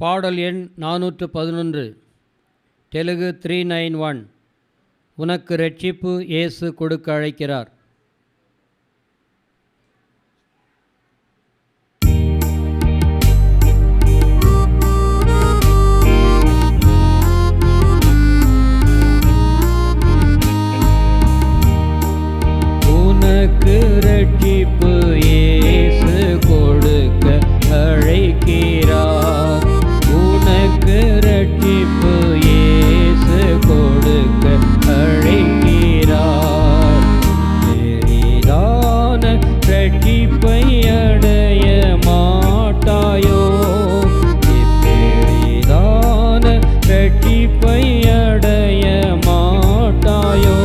பாடல் எண் நானூற்று பதினொன்று. தெலுங்கு த்ரீ நைன் ஒன் உனக்கு ரட்சிப்பு இயேசு கொடுக்க அழைக்கிறார். உனக்கு ரட்சிப்பு ரட்சிப்பை அடைய மாட்டாயோ? இப்பெரிதான ரட்சிப்பை அடைய மாட்டாயோ?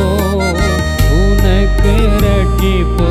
உனக்கு ரட்சிப்பு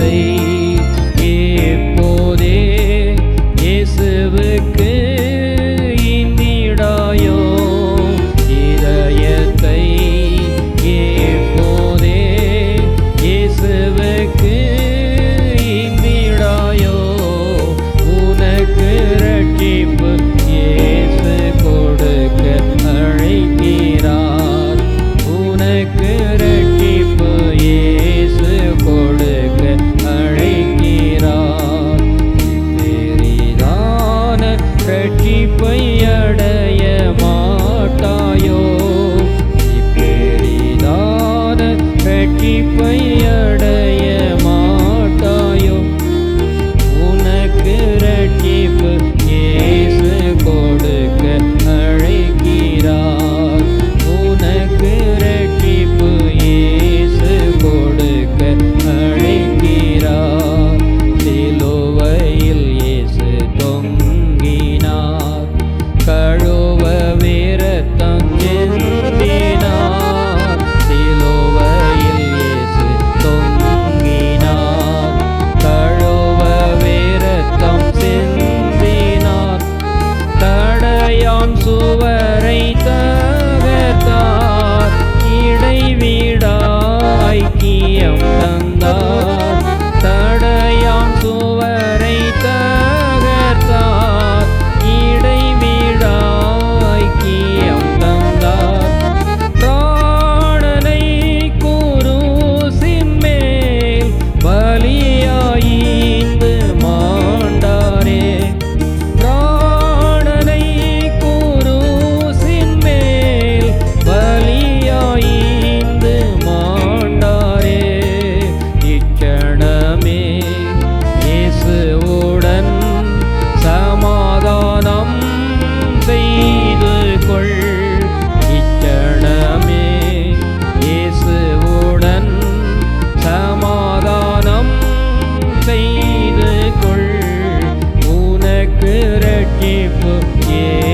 be की पैया quê, por quê?